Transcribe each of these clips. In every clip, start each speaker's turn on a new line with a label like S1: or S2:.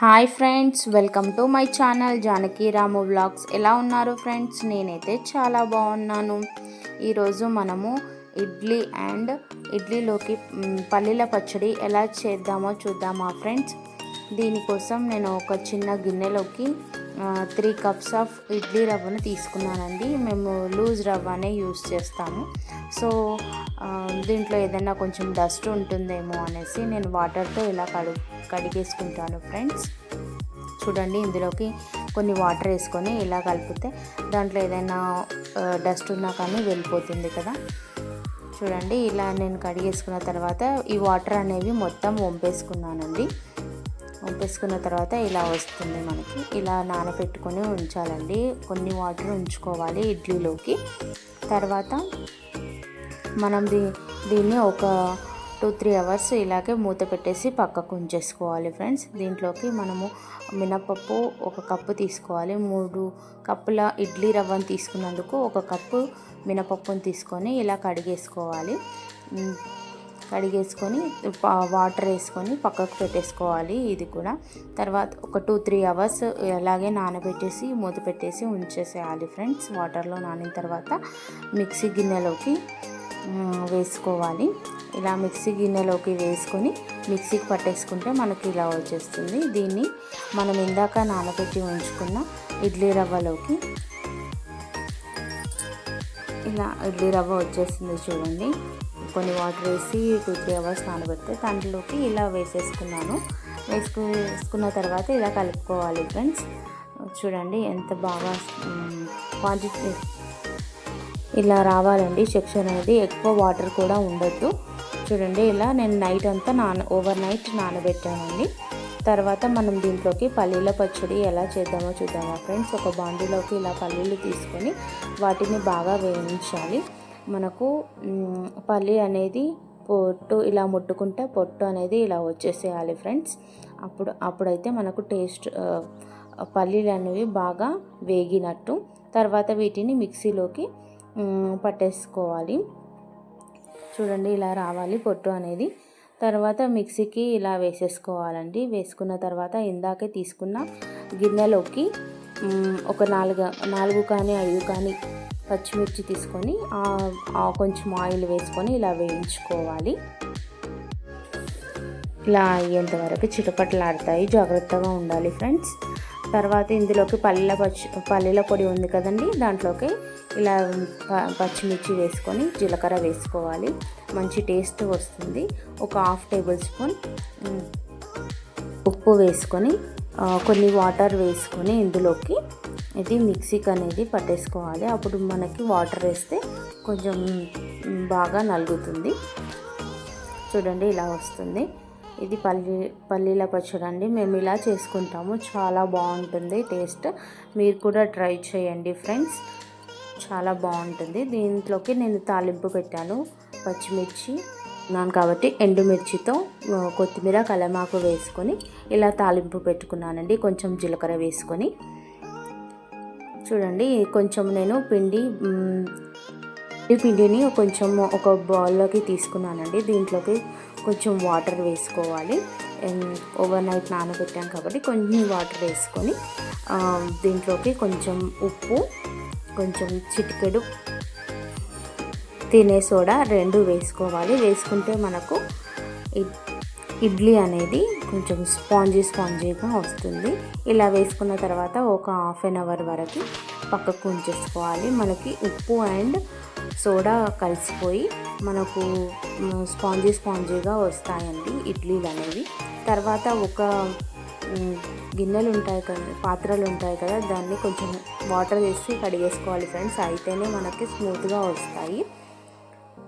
S1: Hi friends welcome to my channel Janaki Ramu vlogs. ఎలా ఉన్నారు friends? నేనైతే చాలా బాగున్నాను. ఈరోజు మనము ఇడ్లీ అండ్ ఇడ్లీలోకి పల్లీల పచ్చడి ఎలా చేద్దామో చూద్దామా ఫ్రెండ్స్? దీనికోసం నేను ఒక చిన్న గిన్నెలోకి త్రీ కప్స్ ఆఫ్ ఇడ్లీ రవ్వను తీసుకున్నానండి. మేము లూజ్ రవ్వనే యూస్ చేస్తాము. సో దీంట్లో ఏదైనా కొంచెం డస్ట్ ఉంటుందేమో అనేసి నేను వాటర్తో ఇలా కడు కడిగేసుకుంటాను ఫ్రెండ్స్ చూడండి ఇందులోకి కొన్ని వాటర్ వేసుకొని ఇలా కలిపితే దాంట్లో ఏదైనా డస్ట్ ఉన్నా కానీ వెళ్ళిపోతుంది కదా. చూడండి ఇలా నేను కడిగేసుకున్న తర్వాత ఈ వాటర్ అనేవి మొత్తం వంపేసుకున్నానండి. వంపేసుకున్న తర్వాత ఇలా వస్తుంది మనకి. ఇలా నానబెట్టుకొని ఉంచాలండి. కొన్ని వాటర్ ఉంచుకోవాలి ఇడ్లీలోకి. తర్వాత మనం దీ దీన్ని ఒక టూ త్రీ అవర్స్ ఇలాగే మూత పెట్టేసి పక్కకు ఉంచేసుకోవాలి ఫ్రెండ్స్. దీంట్లోకి మనము మినపప్పు ఒక కప్పు తీసుకోవాలి. మూడు కప్పుల ఇడ్లీ రవ్వను తీసుకున్నందుకు ఒక కప్పు మినపప్పును తీసుకొని ఇలా కడిగేసుకోవాలి. కడిగేసుకొని వాటర్ వేసుకొని పక్కకు పెట్టేసుకోవాలి ఇది కూడా. తర్వాత ఒక టూ త్రీ అవర్స్ అలాగే నానబెట్టేసి మూత పెట్టేసి ఉంచేసేయాలి ఫ్రెండ్స్. వాటర్లో నానిన తర్వాత మిక్సీ గిన్నెలోకి వేసుకోవాలి. ఇలా మిక్సీ గిన్నెలోకి వేసుకొని మిక్సీకి పట్టేసుకుంటే మనకి ఇలా వచ్చేస్తుంది. దీన్ని మనం ఇందాక నానబెట్టి ఉంచుకున్న ఇడ్లీ రవ్వలోకి ఇలా ఇడ్లీ రవ్వ వచ్చేసింది చూడండి. కొన్ని వాటర్ వేసి టూ త్రీ అవర్స్ నానబెడితే దాంట్లోకి ఇలా వేసేసుకున్నాను. వేసుకున్న తర్వాత ఇలా కలుపుకోవాలి ఫ్రెండ్స్. చూడండి ఎంత బాగా క్వాంటిటీ ఇలా రావాలండి సెక్షన్ అనేది. ఎక్కువ వాటర్ కూడా ఉండొద్దు. చూడండి ఇలా నేను నైట్ అంతా నాన ఓవర్ నైట్ నానబెట్టానండి. తర్వాత మనం దీంట్లోకి పల్లీల పచ్చడి ఎలా చేద్దామో చూద్దామా ఫ్రెండ్స్. ఒక బాండీలోకి ఇలా పల్లీలు తీసుకొని వాటిని బాగా వేయించాలి. మనకు పల్లి అనేది పొట్టు ఇలా ముట్టుకుంటే పొట్టు అనేది ఇలా వచ్చేసేయాలి ఫ్రెండ్స్. అప్పుడు అప్పుడైతే మనకు టేస్ట్ పల్లీలు అనేవి బాగా వేగినట్టు. తర్వాత వీటిని మిక్సీలోకి పట్టేసుకోవాలి. చూడండి ఇలా రావాలి పొట్టు అనేది. తర్వాత మిక్సీకి ఇలా వేసేసుకోవాలండి. వేసుకున్న తర్వాత ఇందాకే తీసుకున్న గిన్నెలోకి ఒక నాలుగు నాలుగు కానీ ఐదు కానీ పచ్చిమిర్చి తీసుకొని ఆ- కొంచెం ఆయిల్ వేసుకొని ఇలా వేయించుకోవాలి. ఇలా అయ్యేంత వరకు చిటపట్లాడతాయి. జాగ్రత్తగా ఉండాలి ఫ్రెండ్స్. తర్వాత ఇందులోకి పల్లీల పచ్చి పల్లీల పొడి ఉంది కదండి దాంట్లోకి ఇలా ప- పచ్చిమిర్చి వేసుకొని జీలకర్ర వేసుకోవాలి. మంచి టేస్ట్ వస్తుంది. ఒక హాఫ్ టేబుల్ స్పూన్ ఉప్పు వేసుకొని కొన్ని వాటర్ వేసుకొని ఇందులోకి ఇది మిక్సీకి అనేది పట్టేసుకోవాలి. అప్పుడు మనకి వాటర్ వేస్తే కొంచెం బాగా నలుగుతుంది. చూడండి ఇలా వస్తుంది. ఇది పల్లి పల్లీల పచ్చడి అండి. మేము ఇలా చేసుకుంటాము. చాలా బాగుంటుంది టేస్ట్. మీరు కూడా ట్రై చేయండి ఫ్రెండ్స్. చాలా బాగుంటుంది. దీంట్లోకి నేను తాలింపు పెట్టాను. పచ్చిమిర్చి ఉన్నాను కాబట్టి ఎండుమిర్చితో కొత్తిమీర కలమాకు వేసుకొని ఇలా తాలింపు పెట్టుకున్నానండి. కొంచెం జీలకర్ర వేసుకొని. చూడండి కొంచెం నేను పిండి ఈ పిండిని కొంచెం ఒక బౌల్లోకి తీసుకున్నానండి. దీంట్లోకి కొంచెం వాటర్ వేసుకోవాలి. ఓవర్ నైట్ నానబెట్టాం కాబట్టి కొన్ని వాటర్ వేసుకొని దీంట్లోకి కొంచెం ఉప్పు కొంచెం చిటికెడు తినే సోడా రెండు వేసుకోవాలి. వేసుకుంటే మనకు ఇడ్లీ అనేది కొంచెం స్పాంజీ స్పాంజీగా వస్తుంది. ఇలా వేసుకున్న తర్వాత ఒక హాఫ్ అన్ అవర్ వరకు పక్కకు ఉంచేసుకోవాలి. మనకి ఉప్పు అండ్ సోడా కలిసిపోయి మనకు స్పాంజీ స్పాంజీగా వస్తాయండి ఇడ్లీలు అనేవి. తర్వాత ఒక గిన్నెలు ఉంటాయి కదా పాత్రలు ఉంటాయి కదా దాన్ని కొంచెం వాటర్ వేసి కడిగేసుకోవాలి ఫ్రెండ్స్. అయితేనే మనకి స్మూత్గా వస్తాయి.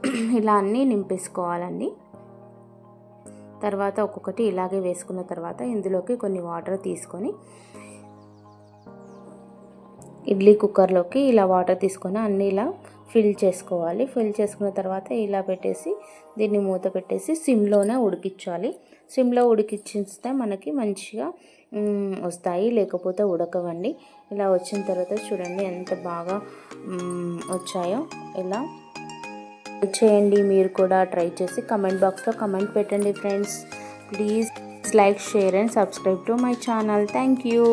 S1: ఇలా అన్నీ నింపేసుకోవాలండి. తర్వాత ఒక్కొక్కటి ఇలాగే వేసుకున్న తర్వాత ఇందులోకి కొన్ని వాటర్ తీసుకొని ఇడ్లీ కుక్కర్లోకి ఇలా వాటర్ తీసుకొని అన్నీ ఇలా ఫిల్ చేసుకోవాలి. ఫిల్ చేసుకున్న తర్వాత ఇలా పెట్టేసి దీన్ని మూత పెట్టేసి సిమ్లోనే ఉడికించాలి. సిమ్లో ఉడికించిస్తే మనకి మంచిగా వస్తాయి లేకపోతే ఉడకవండి. ఇలా వచ్చిన తర్వాత చూడండి ఎంత బాగా వచ్చాయో. ఇలా చేయండి మీరు కూడా ట్రై చేసి కమెంట్ బాక్స్లో కమెంట్ పెట్టండి friends please like share and subscribe to my channel thank you